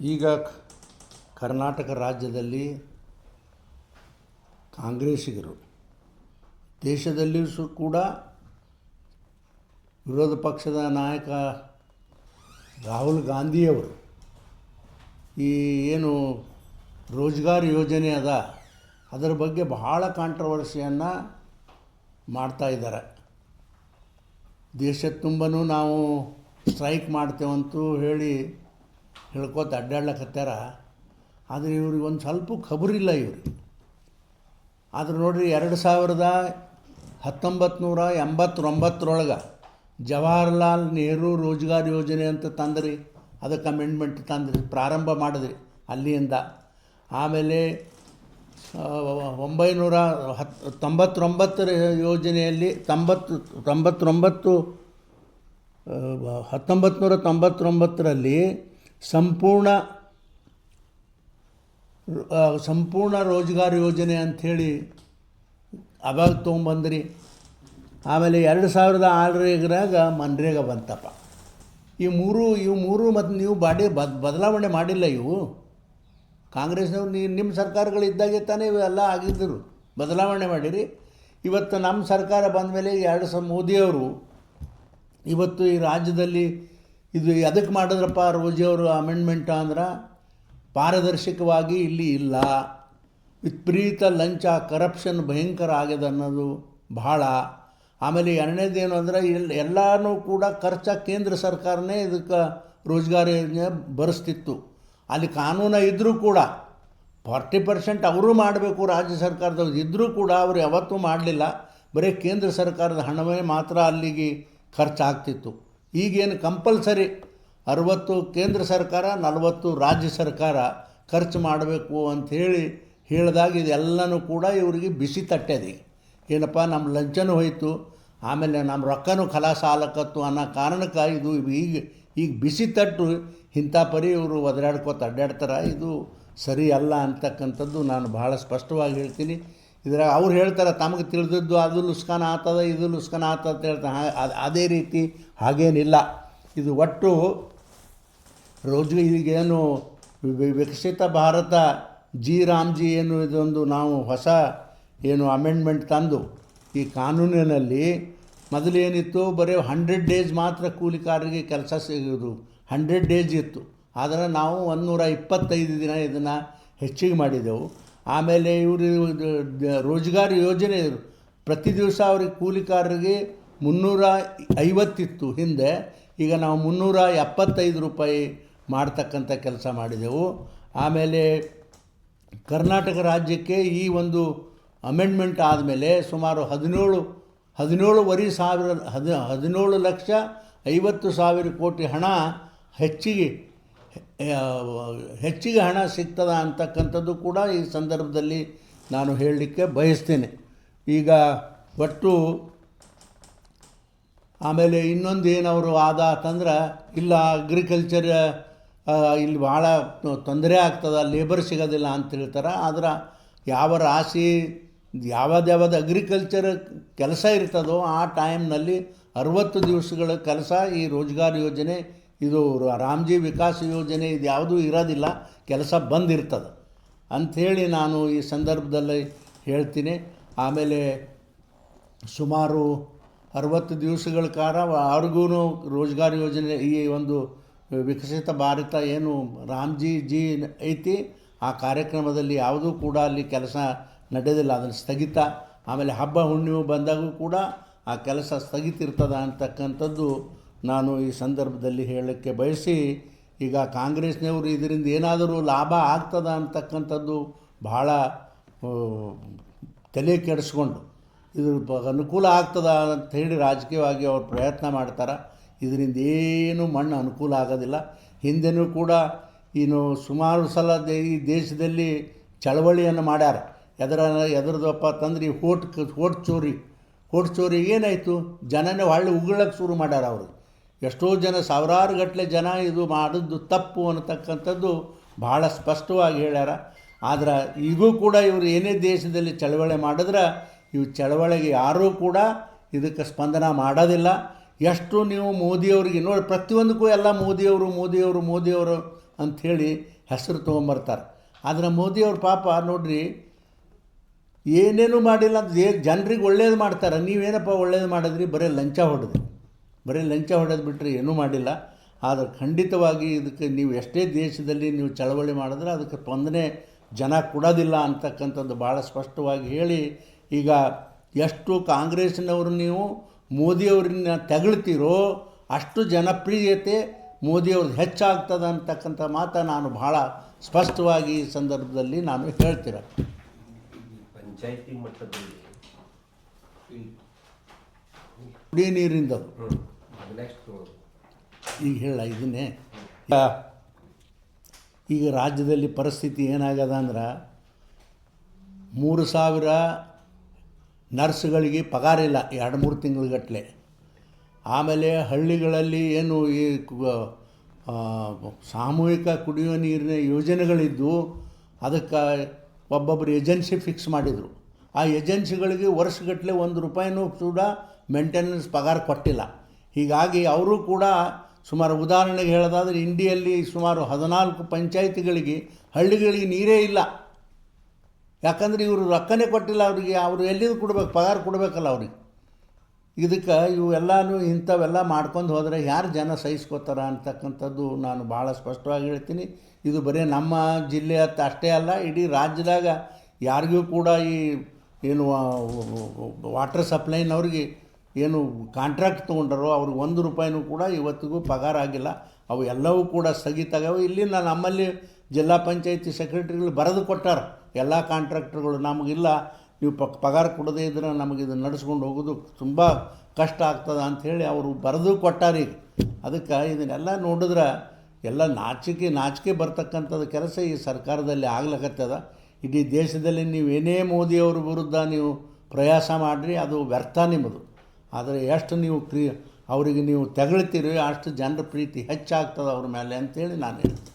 ಈಗ ಕರ್ನಾಟಕ ರಾಜ್ಯದಲ್ಲಿ ಕಾಂಗ್ರೆಸ್ಸಿಗರು, ದೇಶದಲ್ಲಿಯೂ ಕೂಡ ವಿರೋಧ ಪಕ್ಷದ ನಾಯಕ ರಾಹುಲ್ ಗಾಂಧಿಯವರು ಈ ಏನು ರೋಜ್ಗಾರ್ ಯೋಜನೆ ಅದ, ಅದರ ಬಗ್ಗೆ ಬಹಳ ಕಾಂಟ್ರವರ್ಸಿಯನ್ನು ಮಾಡ್ತಾ ಇದ್ದಾರೆ. ದೇಶ ತುಂಬನೂ ನಾವು ಸ್ಟ್ರೈಕ್ ಮಾಡ್ತೇವಂತೂ ಹೇಳಿ ಹೇಳ್ಕೊತ ಅಡ್ಡಾಡ್ಲಕತ್ತಾರ. ಆದರೆ ಇವ್ರಿಗೆ ಒಂದು ಸ್ವಲ್ಪ ಖಬರಿಲ್ಲ ಇವ್ರಿಗೆ. ಆದ್ರೆ ನೋಡಿರಿ ಎರಡು ಸಾವಿರದ ಹತ್ತೊಂಬತ್ತುನೂರ ಎಂಬತ್ತೊಂಬತ್ತರೊಳಗೆ ಜವಾಹರ್ಲಾಲ್ ನೆಹರು ರೋಜ್ಗಾರ್ ಯೋಜನೆ ಅಂತ ತಂದ್ರಿ, ಅದಕ್ಕೆ ಅಮೆಂಡ್ಮೆಂಟ್ ತಂದ್ರಿ, ಪ್ರಾರಂಭ ಮಾಡಿದ್ರಿ ಅಲ್ಲಿಯಿಂದ ಆಮೇಲೆ ಒಂಬೈನೂರ ಹತ್ತು ತೊಂಬತ್ತೊಂಬತ್ತರ ಯೋಜನೆಯಲ್ಲಿ ತೊಂಬತ್ತು, ತೊಂಬತ್ತೊಂಬತ್ತು ಹತ್ತೊಂಬತ್ತು ನೂರ ತೊಂಬತ್ತೊಂಬತ್ತರಲ್ಲಿ ಸಂಪೂರ್ಣ ಸಂಪೂರ್ಣ ರೋಜ್ಗಾರ್ ಯೋಜನೆ ಅಂಥೇಳಿ ಅವಾಗ ತೊಗೊಂಬಂದ್ರಿ. ಆಮೇಲೆ ಎರಡು ಸಾವಿರದ ಆರರಾಗ ಮನ್ರೇಗ ಬಂತಪ್ಪ. ಈ ಮೂರು, ಇವು ಮೂರು ಮತ್ತು ನೀವು ಬಾಡಿ ಬದ್, ಬದಲಾವಣೆ ಮಾಡಿಲ್ಲ ಇವು. ಕಾಂಗ್ರೆಸ್ನವ್ರು ನೀ ನಿಮ್ಮ ಸರ್ಕಾರಗಳಿದ್ದಾಗೆ ತಾನೇ ಇವೆಲ್ಲ ಆಗಿದ್ದರು ಬದಲಾವಣೆ ಮಾಡಿರಿ. ಇವತ್ತು ನಮ್ಮ ಸರ್ಕಾರ ಬಂದ ಮೇಲೆ ಎರಡು ಸಾವಿರ ಮೋದಿಯವರು ಇವತ್ತು ಈ ರಾಜ್ಯದಲ್ಲಿ ಇದು ಅದಕ್ಕೆ ಮಾಡಿದ್ರಪ್ಪ ರೋಜಿಯವರು ಅಮೆಂಡ್ಮೆಂಟ್ ಅಂದ್ರೆ ಪಾರದರ್ಶಕವಾಗಿ ಇಲ್ಲಿ ಇಲ್ಲ. ವಿಪರೀತ ಲಂಚ ಕರಪ್ಷನ್ ಭಯಂಕರ ಆಗ್ಯದ ಅನ್ನೋದು ಬಹಳ ಆಮೇಲೆ ಎರಡನೇದೇನು ಅಂದ್ರೆ ಇಲ್ಲಿ ಎಲ್ಲನೂ ಕೂಡ ಖರ್ಚ ಕೇಂದ್ರ ಸರ್ಕಾರನೇ ಇದಕ್ಕೆ ರೋಜ್ಗಾರ ಯೋಜನೆ ಬರೆಸ್ತಿತ್ತು. ಅಲ್ಲಿ ಕಾನೂನು ಇದ್ದರೂ ಕೂಡ ಫಾರ್ಟಿ ಪರ್ಸೆಂಟ್ ಅವರು ಮಾಡಬೇಕು ರಾಜ್ಯ ಸರ್ಕಾರದವ್ರು ಇದ್ದರೂ ಕೂಡ ಅವರು ಯಾವತ್ತೂ ಮಾಡಲಿಲ್ಲ. ಬರೀ ಕೇಂದ್ರ ಸರ್ಕಾರದ ಹಣವೇ ಮಾತ್ರ ಅಲ್ಲಿಗೆ ಖರ್ಚಾಗ್ತಿತ್ತು. ಈಗೇನು ಕಂಪಲ್ಸರಿ ಅರವತ್ತು ಕೇಂದ್ರ ಸರ್ಕಾರ, ನಲವತ್ತು ರಾಜ್ಯ ಸರ್ಕಾರ ಖರ್ಚು ಮಾಡಬೇಕು ಅಂಥೇಳಿ ಹೇಳಿದಾಗ ಇದೆಲ್ಲನೂ ಕೂಡ ಇವರಿಗೆ ಬಿಸಿ ತಟ್ಟೆದಿ. ಏನಪ್ಪ, ನಮ್ಮ ಲಂಚನೂ ಹೋಯಿತು, ಆಮೇಲೆ ನಮ್ಮ ರೊಕ್ಕನೂ ಖಲಾಸ ಆಲಕತ್ತು ಅನ್ನೋ ಕಾರಣಕ್ಕೆ ಇದು ಈಗ ಈಗ ಬಿಸಿ ತಟ್ಟು, ಇಂಥ ಪರಿ ಇವರು ಒದರಾಡ್ಕೋತ ಅಡ್ಡಾಡ್ತಾರೆ ಇದು ಸರಿ ಅಲ್ಲ ಅಂತಕ್ಕಂಥದ್ದು ನಾನು ಭಾಳ ಸ್ಪಷ್ಟವಾಗಿ ಹೇಳ್ತೀನಿ. ಇದ್ರಾಗ ಅವ್ರು ಹೇಳ್ತಾರೆ, ತಮಗೆ ತಿಳಿದದ್ದು ಅದು ಲುಸ್ಕಾನ ಆತದ, ಇದು ಲುಸ್ಕಾನ ಆತದ ಅಂತ ಹೇಳ್ತಾರೆ. ಅದ್- ರೀತಿ ಹಾಗೇನಿಲ್ಲ. ಇದು ಒಟ್ಟು ರೋಜು, ಈಗೇನು ವಿಕಸಿತ ಭಾರತ, ಜಿ ರಾಮ್ಜಿ ಏನು ಇದೊಂದು ನಾವು ಹೊಸ ಏನು ಅಮೆಂಡ್ಮೆಂಟ್ ತಂದು ಈ ಕಾನೂನಿನಲ್ಲಿ ಮೊದಲೇನಿತ್ತು, ಬರೀ ಹಂಡ್ರೆಡ್ ಡೇಸ್ ಮಾತ್ರ ಕೂಲಿಕಾರರಿಗೆ ಕೆಲಸ ಸಿಗೋದು ಹಂಡ್ರೆಡ್ ಡೇಸ್ ಇತ್ತು. ಆದರೆ ನಾವು ಒಂದುನೂರ ಇಪ್ಪತ್ತೈದು ದಿನ ಇದನ್ನು ಹೆಚ್ಚಿಗೆ ಮಾಡಿದೆವು. ಆಮೇಲೆ ಇವರು ರೋಜ್ಗಾರ್ ಯೋಜನೆ ಪ್ರತಿ ದಿವಸ ಅವ್ರಿಗೆ ಕೂಲಿಕಾರರಿಗೆ ಮುನ್ನೂರ ಐವತ್ತಿತ್ತು ಹಿಂದೆ. ಈಗ ನಾವು ಮುನ್ನೂರ ಎಪ್ಪತ್ತೈದು ರೂಪಾಯಿ ಮಾಡ್ತಕ್ಕಂಥ ಕೆಲಸ ಮಾಡಿದೆವು. ಆಮೇಲೆ ಕರ್ನಾಟಕ ರಾಜ್ಯಕ್ಕೆ ಈ ಒಂದು ಅಮೆಂಡ್ಮೆಂಟ್ ಆದಮೇಲೆ ಸುಮಾರು ಹದಿನೇಳು, ಹದಿನೇಳುವರೆ ಸಾವಿರ, ಹದಿ, ಹದಿನೇಳು ಲಕ್ಷ ಐವತ್ತು ಸಾವಿರ ಕೋಟಿ ಹಣ ಹೆಚ್ಚಿಗೆ ಹೆಚ್ಚಿಗೆ ಹಣ ಸಿಗ್ತದ ಅಂತಕ್ಕಂಥದ್ದು ಕೂಡ ಈ ಸಂದರ್ಭದಲ್ಲಿ ನಾನು ಹೇಳಲಿಕ್ಕೆ ಬಯಸ್ತೇನೆ. ಈಗ ಒಟ್ಟು ಆಮೇಲೆ ಇನ್ನೊಂದು ಏನವರು ಆದ ಅಂತಂದ್ರೆ, ಇಲ್ಲ ಅಗ್ರಿಕಲ್ಚರ್ ಇಲ್ಲಿ ಭಾಳ ತೊಂದರೆ ಆಗ್ತದ ಲೇಬರ್ ಸಿಗೋದಿಲ್ಲ ಅಂತ ಹೇಳ್ತಾರೆ. ಆದ್ರೆ ಯಾವ ರಾಶಿ ಯಾವ್ದು ಯಾವ್ದು ಅಗ್ರಿಕಲ್ಚರ್ ಕೆಲಸ ಇರ್ತದೋ ಆ ಟೈಮ್ನಲ್ಲಿ ಅರುವತ್ತು ದಿವಸಗಳ ಕೆಲಸ ಈ ರೋಜ್ಗಾರ್ ಯೋಜನೆ ಇದು ರಾಮ್ಜಿ ವಿಕಾಸ್ ಯೋಜನೆ ಇದು ಯಾವುದೂ ಇರೋದಿಲ್ಲ, ಕೆಲಸ ಬಂದಿರ್ತದೆ. ಅಂಥೇಳಿ ನಾನು ಈ ಸಂದರ್ಭದಲ್ಲಿ ಹೇಳ್ತೀನಿ. ಆಮೇಲೆ ಸುಮಾರು ಅರವತ್ತು ದಿವಸಗಳ ಕಾಲ ಅವ್ರಿಗೂ ರೋಜ್ಗಾರ್ ಯೋಜನೆ ಈ ಒಂದು ವಿಕಸಿತ ಭಾರತ ಏನು ರಾಮ್ಜಿ ಜಿ ಐತಿ, ಆ ಕಾರ್ಯಕ್ರಮದಲ್ಲಿ ಯಾವುದೂ ಕೂಡ ಅಲ್ಲಿ ಕೆಲಸ ನಡೆದಿಲ್ಲ, ಅದನ್ನು ಸ್ಥಗಿತ. ಆಮೇಲೆ ಹಬ್ಬ ಹುಣ್ಣಿಮೆ ಬಂದಾಗೂ ಕೂಡ ಆ ಕೆಲಸ ಸ್ಥಗಿತ ಇರ್ತದ ಅಂತಕ್ಕಂಥದ್ದು ನಾನು ಈ ಸಂದರ್ಭದಲ್ಲಿ ಹೇಳಕ್ಕೆ ಬಯಸಿ, ಈಗ ಕಾಂಗ್ರೆಸ್ನವರು ಇದರಿಂದ ಏನಾದರೂ ಲಾಭ ಆಗ್ತದ ಅಂತಕ್ಕಂಥದ್ದು ಬಹಳ ತಲೆ ಕೆಡಿಸ್ಕೊಂಡು ಇದ್ರ ಅನುಕೂಲ ಆಗ್ತದ ಅಂತ ಹೇಳಿ ರಾಜಕೀಯವಾಗಿ ಅವರು ಪ್ರಯತ್ನ ಮಾಡ್ತಾರೆ. ಇದರಿಂದ ಏನು ಮಣ್ಣು ಅನುಕೂಲ ಆಗೋದಿಲ್ಲ. ಹಿಂದೆನೂ ಕೂಡ ಇನ್ನು ಸುಮಾರು ಸಲ ದೇ, ಈ ದೇಶದಲ್ಲಿ ಚಳವಳಿಯನ್ನು ಮಾಡ್ಯಾರ. ಎದರ ಎದರದಪ್ಪ ತಂದ್ರೆ ಈ ಹೋಟ್ ಹೋಟ್ ಚೋರಿ ಹೋಟ್ ಚೋರಿ ಏನಾಯಿತು? ಜನನೇ ಹೊಳ್ಳಿ ಉಗುಳಕ್ಕೆ ಶುರು ಮಾಡ್ಯಾರ ಅವರು. ಎಷ್ಟೋ ಜನ, ಸಾವಿರಾರು ಗಟ್ಟಲೆ ಜನ ಇದು ಮಾಡಿದ್ದು ತಪ್ಪು ಅನ್ನತಕ್ಕಂಥದ್ದು ಭಾಳ ಸ್ಪಷ್ಟವಾಗಿ ಹೇಳ್ಯಾರ. ಆದ್ರೆ ಈಗೂ ಕೂಡ ಇವರು ಏನೇ ದೇಶದಲ್ಲಿ ಚಳವಳಿ ಮಾಡಿದ್ರೆ, ಇವು ಚಳವಳಿಗೆ ಯಾರೂ ಕೂಡ ಇದಕ್ಕೆ ಸ್ಪಂದನ ಮಾಡೋದಿಲ್ಲ. ಎಷ್ಟು ನೀವು ಮೋದಿಯವ್ರಿಗೆ ನೋಡಿ ಪ್ರತಿಯೊಂದಕ್ಕೂ ಎಲ್ಲ ಮೋದಿಯವರು ಮೋದಿಯವರು ಮೋದಿಯವರು ಅಂಥೇಳಿ ಹೆಸರು ತೊಗೊಂಬರ್ತಾರೆ. ಆದರೆ ಮೋದಿಯವ್ರ ಪಾಪ ನೋಡ್ರಿ, ಏನೇನು ಮಾಡಿಲ್ಲ ಅಂತ ಜನರಿಗೆ ಒಳ್ಳೇದು ಮಾಡ್ತಾರೆ. ನೀವೇನಪ್ಪ ಒಳ್ಳೇದು ಮಾಡಿದ್ರಿ? ಬರೀ ಲಂಚ ಹೊಡೆದ್ರಿ. ಬರೀ ಲಂಚ ಹೊಡೆದು ಬಿಟ್ಟರೆ ಏನೂ ಮಾಡಿಲ್ಲ. ಆದರೆ ಖಂಡಿತವಾಗಿ ಇದಕ್ಕೆ ನೀವು ಎಷ್ಟೇ ದೇಶದಲ್ಲಿ ನೀವು ಚಳವಳಿ ಮಾಡಿದ್ರೆ ಅದಕ್ಕೆ ತೊಂದರೆ ಜನ ಕೊಡೋದಿಲ್ಲ ಅಂತಕ್ಕಂಥದ್ದು ಭಾಳ ಸ್ಪಷ್ಟವಾಗಿ ಹೇಳಿ ಈಗ ಎಷ್ಟು ಕಾಂಗ್ರೆಸ್ನವರು ನೀವು ಮೋದಿಯವ್ರನ್ನ ತೆಗಳ್ತೀರೋ ಅಷ್ಟು ಜನಪ್ರಿಯತೆ ಮೋದಿಯವ್ರದ್ದು ಹೆಚ್ಚಾಗ್ತದೆ ಅಂತಕ್ಕಂಥ ಮಾತು ನಾನು ಭಾಳ ಸ್ಪಷ್ಟವಾಗಿ ಈ ಸಂದರ್ಭದಲ್ಲಿ ನಾನು ಹೇಳ್ತೀರ ಪಂಚಾಯತಿ ಮಟ್ಟದಲ್ಲಿ ಕುಡಿಯ ನೀರಿಂದು ಈಗ ಹೇಳ, ಇದನ್ನೇ. ಈಗ ರಾಜ್ಯದಲ್ಲಿ ಪರಿಸ್ಥಿತಿ ಏನಾಗ್ಯದ ಅಂದ್ರೆ ಮೂರು ಸಾವಿರ ನರ್ಸ್ಗಳಿಗೆ ಪಗಾರ ಇಲ್ಲ, ಎರಡು ಮೂರು ತಿಂಗಳುಗಟ್ಟಲೆ ಆಮೇಲೆ ಹಳ್ಳಿಗಳಲ್ಲಿ ಏನು ಈ ಸಾಮೂಹಿಕ ಕುಡಿಯುವ ನೀರಿನ ಯೋಜನೆಗಳಿದ್ದು, ಅದಕ್ಕೆ ಒಬ್ಬೊಬ್ಬರು ಏಜೆನ್ಸಿ ಫಿಕ್ಸ್ ಮಾಡಿದರು. ಆ ಏಜೆನ್ಸಿಗಳಿಗೆ ವರ್ಷಗಟ್ಟಲೆ ಒಂದು ರೂಪಾಯಿನೂ ಕೂಡ ಮೇಂಟೆನೆನ್ಸ್ ಪಗಾರ ಕೊಟ್ಟಿಲ್ಲ. ಹೀಗಾಗಿ ಅವರು ಕೂಡ ಸುಮಾರು ಉದಾಹರಣೆಗೆ ಹೇಳೋದಾದರೆ ಇಂಡಿಯಲ್ಲಿ ಸುಮಾರು ಹದಿನಾಲ್ಕು ಪಂಚಾಯಿತಿಗಳಿಗೆ ಹಳ್ಳಿಗಳಿಗೆ ನೀರೇ ಇಲ್ಲ ಯಾಕಂದರೆ ಇವರು ರೊಕ್ಕನೇ ಕೊಟ್ಟಿಲ್ಲ ಅವರಿಗೆ ಅವರು ಎಲ್ಲಿದ್ದು ಕೊಡ್ಬೇಕು ಪಗಾರ ಕೊಡಬೇಕಲ್ಲ ಅವ್ರಿಗೆ ಇದಕ್ಕೆ ಇವೆಲ್ಲನೂ ಇಂಥವೆಲ್ಲ ಮಾಡ್ಕೊಂಡು ಹೋದರೆ ಯಾರು ಜನ ಸಹಿಸ್ಕೋತಾರ ಅಂತಕ್ಕಂಥದ್ದು ನಾನು ಭಾಳ ಸ್ಪಷ್ಟವಾಗಿ ಹೇಳ್ತೀನಿ ಇದು ಬರೀ ನಮ್ಮ ಜಿಲ್ಲೆ ಅಂತ ಅಷ್ಟೇ ಅಲ್ಲ ಇಡೀ ರಾಜ್ಯದಾಗ ಯಾರಿಗೂ ಕೂಡ ಈ ಏನು ವಾಟರ್ ಸಪ್ಲೈನವ್ರಿಗೆ ಏನು ಕಾಂಟ್ರಾಕ್ಟ್ ತೊಗೊಂಡರೋ ಅವ್ರಿಗೆ ಒಂದು ರೂಪಾಯಿನೂ ಕೂಡ ಇವತ್ತಿಗೂ ಪಗಾರ ಆಗಿಲ್ಲ. ಅವು ಎಲ್ಲವೂ ಕೂಡ ಸ್ಥಗಿತಾಗವೆ ನಾನು ನಮ್ಮಲ್ಲಿ ಜಿಲ್ಲಾ ಪಂಚಾಯತಿ ಸೆಕ್ರೆಟರಿಗಳು ಬರೆದು ಕೊಟ್ಟಾರ. ಎಲ್ಲ ಕಾಂಟ್ರಾಕ್ಟರ್ಗಳು, ನಮಗಿಲ್ಲ, ನೀವು ಪ, ಪಗಾರ ಕೊಡದೇ ಇದ್ರೆ ನಮಗೆ ಇದನ್ನು ನಡೆಸ್ಕೊಂಡು ಹೋಗೋದು ತುಂಬ ಕಷ್ಟ ಆಗ್ತದೆ ಅಂಥೇಳಿ ಅವರು ಬರೆದು ಕೊಟ್ಟಾರೆ ಈಗ. ಅದಕ್ಕೆ ಇದನ್ನೆಲ್ಲ ನೋಡಿದ್ರೆ ಎಲ್ಲ ನಾಚಿಕೆ ನಾಚಿಕೆ ಬರ್ತಕ್ಕಂಥದ್ದು ಕೆಲಸ ಈ ಸರ್ಕಾರದಲ್ಲಿ ಆಗ್ಲಕತ್ತದ. ಇಡೀ ದೇಶದಲ್ಲಿ ನೀವು ಏನೇ ಮೋದಿಯವ್ರ ವಿರುದ್ಧ ನೀವು ಪ್ರಯಾಸ ಮಾಡಿರಿ, ಅದು ವ್ಯರ್ಥ ನಿಮ್ಮದು. ಆದರೆ ಎಷ್ಟು ನೀವು ಪ್ರೀ ಅವರಿಗೆ ನೀವು ತೆಗಳ್ತೀರಿ, ಅಷ್ಟು ಜನರ ಪ್ರೀತಿ ಹೆಚ್ಚಾಗ್ತದೆ ಅವ್ರ ಮೇಲೆ ಅಂತೇಳಿ ನಾನು ಹೇಳ್ತೀನಿ.